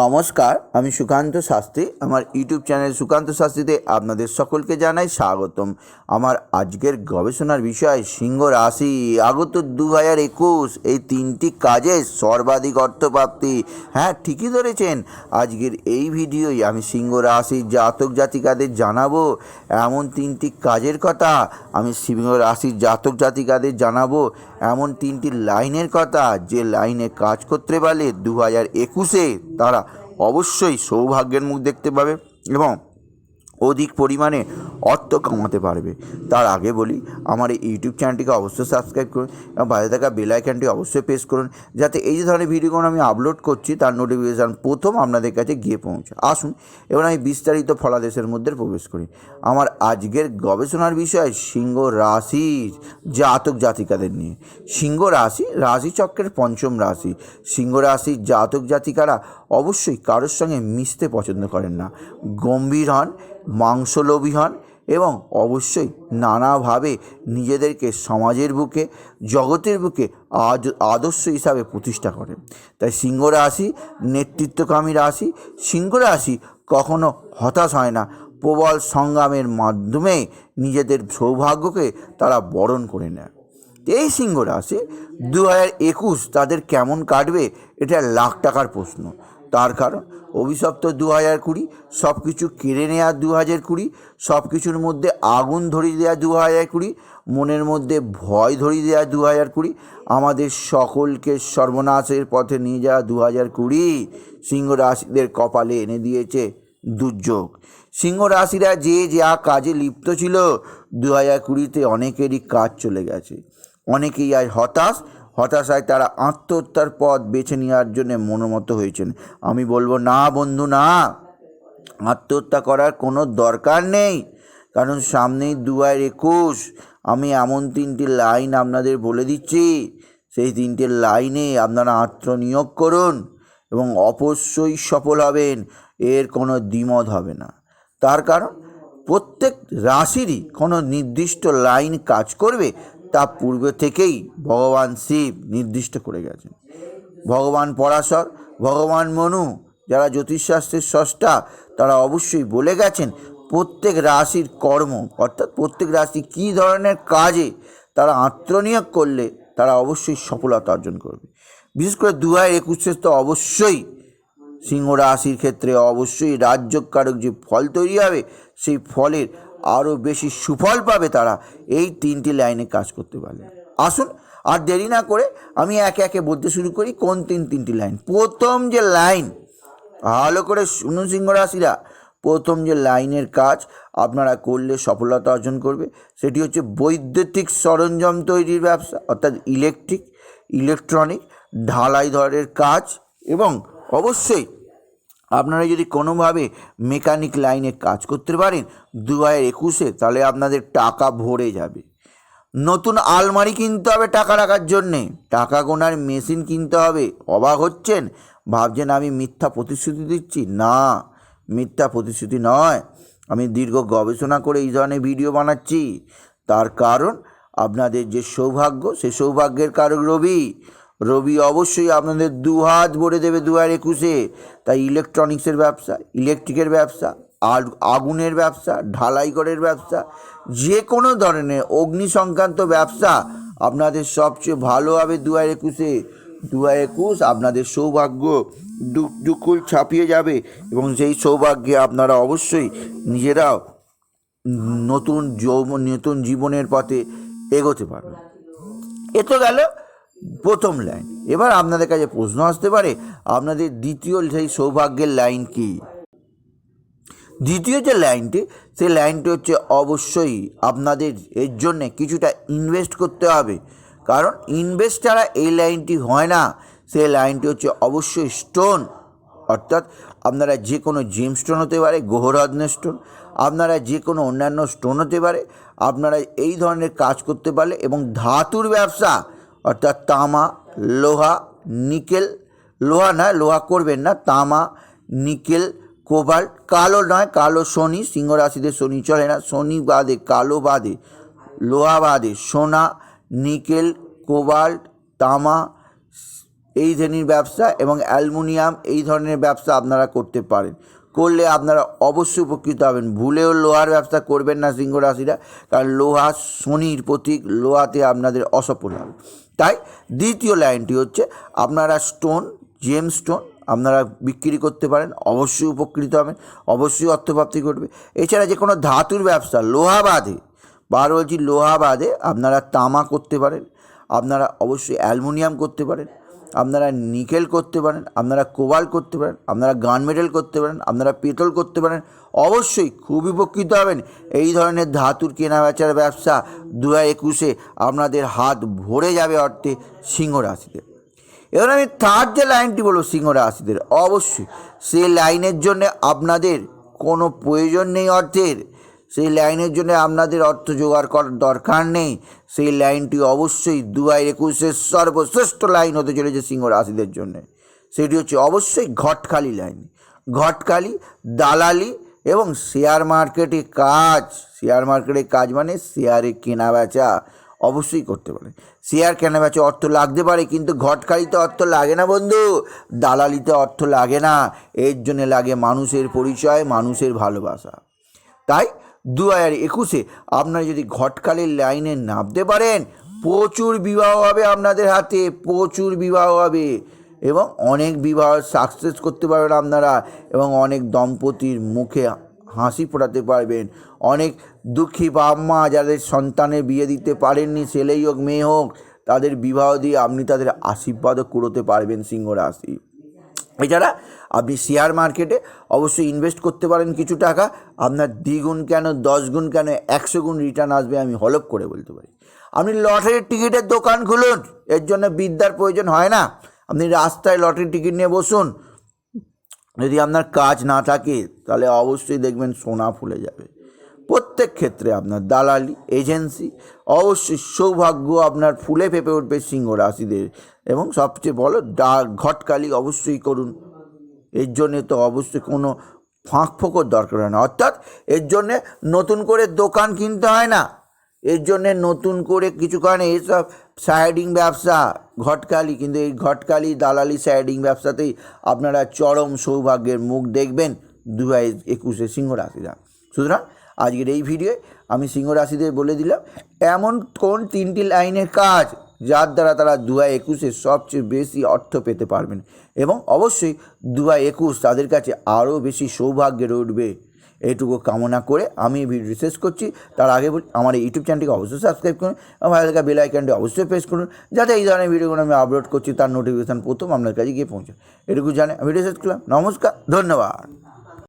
নমস্কার, আমি সুকান্ত শাস্ত্রী। আমার ইউটিউব চ্যানেল সুকান্ত শাস্ত্রীতে আপনাদের সকলকে জানাই স্বাগতম। আমার আজকের গবেষণার বিষয় সিংহ রাশি। আগত দু হাজার একুশ, এই তিনটি কাজে সর্বাধিক অর্থপ্রাপ্তি। হ্যাঁ ঠিকই ধরেছেন। আজকের এই ভিডিওই আমি সিংহ রাশির জাতক জাতিকাদের জানাব। এমন তিনটি কাজের কথা আমি সিংহ রাশির জাতক জাতিকাদের জানাব। এমন তিনটি লাইনের কথা যে লাইনে কাজ করতে পারলে দু হাজার একুশে তারা অবশ্যই সৌভাগ্যের মুখ দেখতে পাবে এবং অধিক পরিমাণে অর্থ কামাতে পারবে। তার আগে বলি, আমার এই ইউটিউব চ্যানেলটিকে অবশ্যই সাবস্ক্রাইব করুন এবং বাইরে থাকা বেল আইকনটি অবশ্যই প্রেস করুন যাতে এই যে ধরনের ভিডিওগুলো আমি আপলোড করছি, তার নোটিফিকেশান প্রথম আপনাদের কাছে গিয়ে পৌঁছে আসুন, এবার আমি বিস্তারিত ফলাদেশের মধ্যে প্রবেশ করি। আমার আজকের গবেষণার বিষয় সিংহ রাশির জাতক জাতিকাদের নিয়ে। সিংহ রাশি রাশিচক্রের পঞ্চম রাশি। সিংহ রাশির জাতক জাতিকারা অবশ্যই কারোর সঙ্গে মিশতে পছন্দ করেন না। গম্ভীর হন মাংসলোভী হন এবং অবশ্যই নানাভাবে নিজেদেরকে সমাজের বুকে, জগতের বুকে আজ আদর্শ হিসাবে প্রতিষ্ঠা করেন। তাই সিংহ রাশি, নেতৃত্বকামী রাশি, সিংহ রাশি কখনো হতাশ হয় না। প্রবল সংগ্রামের মাধ্যমে নিজেদের সৌভাগ্যকে তারা বরণ করে নেয়। এই সিংহ রাশি দু হাজার একুশ তাদের কেমন কাটবে, এটা লাখ টাকার প্রশ্ন। তার কারণ অভিশপ্ত দু হাজার কুড়ি সব কিছু কেড়ে নেওয়া দু হাজার কুড়ি সব কিছুর মধ্যে আগুন ধরিয়ে দেওয়া দু হাজার কুড়ি, মনের মধ্যে ভয় ধরিয়ে দেওয়া দু হাজার কুড়ি, আমাদের সকলকে সর্বনাশের পথে নিয়ে যাওয়া দু হাজার কুড়ি সিংহ রাশিদের কপালে এনে দিয়েছে দুর্যোগ। সিংহ রাশিরা যে যা কাজে লিপ্ত ছিল দু হাজার কুড়িতে অনেকেরই কাজ চলে গেছে। অনেকেই আজ হতাশ হতাশায় তারা আত্মহত্যার পথ বেছে নেওয়ার জন্য মনোমত হয়েছেন। আমি বলব, না বন্ধু, না। আত্মহত্যা করার কোনো দরকার নেই। কারণ সামনেই দু হাজার একুশ। আমি এমন তিনটি লাইন আপনাদের বলে দিচ্ছি। সেই তিনটে লাইনে আপনারা আত্মনিয়োগ করুন এবং অবশ্যই সফল হবেন। এর কোনো দ্বিমত হবে না। তার কারণ, প্রত্যেক রাশিরই কোনো নির্দিষ্ট লাইন কাজ করবে। তা পূর্বে থেকেই ভগবান শিব নির্দিষ্ট করে গেছেন। ভগবান পরাশর, ভগবান মনু যারা জ্যোতিষশাস্ত্রের স্রষ্টা, তারা অবশ্যই বলে গেছেন, প্রত্যেক রাশির কর্ম, অর্থাৎ প্রত্যেক রাশি কী ধরনের কাজে তারা আত্মনিয়োগ করলে তারা অবশ্যই সফলতা অর্জন করবে। বিশেষ করে দু হাজার একুশে তো অবশ্যই সিংহ রাশির ক্ষেত্রে অবশ্যই রাজ্যকারক যে ফল তৈরি হবে, সেই ফলের আরও বেশি সুফল পাবে তারা এই তিনটি লাইনে কাজ করতে পারলে। আসুন আর দেরি না করে আমি একে একে বলতে শুরু করি কোন তিন তিনটি লাইন। প্রথম যে লাইন, ভালো করে শুনুন সিংহ রাশিরা প্রথম যে লাইনের কাজ আপনারা করলে সফলতা অর্জন করবে, সেটি হচ্ছে বৈদ্যুতিক সরঞ্জাম তৈরির ব্যবসা, অর্থাৎ ইলেকট্রিক ইলেকট্রনিক ঢালাই ধরের কাজ এবং অবশ্যই আপনারা যদি কোনোভাবে মেকানিক লাইনে কাজ করতে পারেন দু হাজার একুশে, তাহলে আপনাদের টাকা ভরে যাবে। নতুন আলমারি কিনতে হবে টাকা রাখার জন্যে। টাকা গোনার মেশিন কিনতে হবে। অবাক হচ্ছেন? ভাবছেন আমি মিথ্যা প্রতিশ্রুতি দিচ্ছি? না, মিথ্যা প্রতিশ্রুতি নয়। আমি দীর্ঘ গবেষণা করে এই ধরনের ভিডিও বানাচ্ছি। তার কারণ, আপনাদের যে সৌভাগ্য, সে সৌভাগ্যের কারক রবি। রবি অবশ্যই আপনাদের দু হাত ভরে দেবে দু হাজার একুশে। তাই ইলেকট্রনিক্সের ব্যবসা ইলেকট্রিকের ব্যবসা, আর আগুনের ব্যবসা, ঢালাই করের ব্যবসা যে কোনো ধরনের অগ্নি সংক্রান্ত ব্যবসা আপনাদের সবচেয়ে ভালো হবে দু হাজার একুশে। দু হাজার একুশ আপনাদের সৌভাগ্য দুকুল ছাপিয়ে যাবে এবং সেই সৌভাগ্যে আপনারা অবশ্যই নিজেরাও নতুন নতুন জীবনের পথে এগোতে পারবেন। এ তো গেল প্রথম লাইন। এবার আপনাদের কাছে প্রশ্ন আসতে পারে, আপনাদের দ্বিতীয় সেই সৌভাগ্যের লাইন কি? দ্বিতীয় যে লাইনটি, সেই লাইনটি হচ্ছে অবশ্যই আপনাদের এর জন্যে কিছুটা ইনভেস্ট করতে হবে। কারণ ইনভেস্ট ছাড়া এই লাইনটি হয় না। সেই লাইনটি হচ্ছে অবশ্যই স্টোন অর্থাৎ আপনারা যে কোনো জেম স্টোন হতে পারে গ্রহরত্ন স্টোন আপনারা যে কোনো অন্যান্য স্টোন হতে পারে, আপনারা এই ধরনের কাজ করতে পারলে এবং ধাতুর ব্যবসা অর্থাৎ তামা, লোহা, নিকেল, লোহা নয়, লোহা করবেন না, তামা, নিকেল, কোবাল্ট, কালো নয়, কালো শনি সিংহ রাশিতে শনি চলে না, শনি বাদে, কালো বাদে, লোহা বাদে, সোনা, নিকেল, কোবাল্ট, তামা, এই শ্রেণির ব্যবসা এবং অ্যালুমিনিয়াম এই ধরনের ব্যবসা আপনারা করতে পারেন। করলে আপনারা অবশ্যই উপকৃত হবেন। ভুলেও লোহার ব্যবসা করবেন না সিংহ রাশিরা কারণ লোহা শনির প্রতীক, লোহাতে আপনাদের অসফল হবে। তাই দ্বিতীয় লাইনটি হচ্ছে আপনারা স্টোন জেম স্টোন আপনারা বিক্রি করতে পারেন, অবশ্যই উপকৃত হবেন, অবশ্যই অর্থপ্রাপ্তি ঘটবে। এছাড়া যে কোনো ধাতুর ব্যবসা, লোহা বাঁধে বার বলছি লোহা আপনারা তামা করতে পারেন, আপনারা অবশ্যই অ্যালমোনিয়াম করতে পারেন আপনারা নিকেল করতে পারেন, আপনারা কোবাল করতে পারেন, আপনারা গান মেটেল করতে পারেন, আপনারা পেতল করতে পারেন, অবশ্যই খুব উপকৃত হবেন। এই ধরনের ধাতুর কেনা বেচার ব্যবসা দু হাজার একুশে আপনাদের হাত ভরে যাবে অর্থে সিংহ রাশিতে। এবার আমি থার্ড যে লাইনটি বলব সিংহ রাশিদের, অবশ্যই। সেই লাইনের জন্য আপনাদের কোনো প্রয়োজন নেই অর্থের। সেই লাইনের জন্য আপনাদের অর্থ জোগাড় করার দরকার নেই। সেই লাইনটি অবশ্যই দু হাজার একুশের সর্বশ্রেষ্ঠ লাইন হতে চলেছে সিংহ রাশিদের জন্য। সেটি হচ্ছে অবশ্যই ঘটখালি লাইন। ঘটখালি, দালালি এবং শেয়ার মার্কেটে কাজ। শেয়ার মার্কেটে কাজ মানে শেয়ারে কেনা বেচা অবশ্যই করতে পারে। শেয়ার কেনা বেচা অর্থ লাগতে পারে, কিন্তু ঘটকারিতে অর্থ লাগে না বন্ধু। দালালিতে অর্থ লাগে না। এর জন্য লাগে মানুষের পরিচয়, মানুষের ভালোবাসা। তাই দু হাজার একুশে আপনারা যদি ঘটকালির লাইনে নামতে পারেন, প্রচুর বিবাহ হবে আপনাদের হাতে, প্রচুর বিবাহ হবে এবং অনেক বিবাহ সাকসেস করতে পারবেন আপনারা এবং অনেক দম্পতির মুখে হাসি ফোটাতে পারবেন। অনেক দুঃখী বাপ মা যাদের সন্তানের বিয়ে দিতে পারেননি, ছেলেই হোক, মেয়ে হোক, তাদের বিবাহ দিয়ে আপনি তাদের আশীর্বাদও কুড়োতে পারবেন সিংহ রাশি। এছাড়া আপনি শেয়ার মার্কেটে অবশ্যই ইনভেস্ট করতে পারেন কিছু টাকা। আপনার দ্বিগুণ কেন দশ গুণ কেন একশো গুণ রিটার্ন আসবে আমি হলপ করে বলতে পারি। আপনি লটারির টিকিটের দোকান খুলুন, এর জন্য বিদ্যার প্রয়োজন হয় না। আপনি রাস্তায় লটারির টিকিট নিয়ে বসুন। যদি আপনার কাজ না থাকে, তাহলে অবশ্যই দেখবেন সোনা ফুলে যাবে। প্রত্যেক ক্ষেত্রে আপনার দালালি, এজেন্সি, অবশ্যই সৌভাগ্য আপনার ফুলে ফেপে উঠবে সিংহ রাশিদের। এবং সবচেয়ে বলো ডা, ঘটকালি অবশ্যই করুন। এর জন্যে তো অবশ্যই কোনো ফাঁক ফোকর দরকার হয় না। অর্থাৎ এর জন্যে নতুন করে দোকান কিনতে হয় না। এর জন্যে নতুন করে কিছু কারণে এইসব সাইডিং ব্যবসা, ঘটকালি, কিন্তু এই ঘটকালি, দালালি, সাইডিং ব্যবসাতেই আপনারা চরম সৌভাগ্যের মুখ দেখবেন দু হাজার একুশে সিংহ রাশিরা। সুতরাং আজকের এই ভিডিওয়ে আমি সিংহ রাশিদের বলে দিলাম, এমন কোন তিনটি লাইনের কাজ যার দ্বারা তারা দু হাজার একুশে সবচেয়ে বেশি অর্থ পেতে পারবেন? এবং অবশ্যই দু হাজার একুশ তাদের কাছে আরও বেশি সৌভাগ্যের উঠবে। এইটুকু কামনা করে আমি এই ভিডিও শেষ করছি। তার আগে বলি, আমার এই ইউটিউব চ্যানেলটিকে অবশ্যই সাবস্ক্রাইব করুন এবং ভালো লাগা বেল আইকনটি অবশ্যই প্রেস করুন, যাতে এই ধরনের ভিডিওগুলো আমি আপলোড করছি, তার নোটিফিকেশান প্রথম আপনার কাছে গিয়ে পৌঁছে এটুকু জানে ভিডিও শেষ করলাম। নমস্কার, ধন্যবাদ।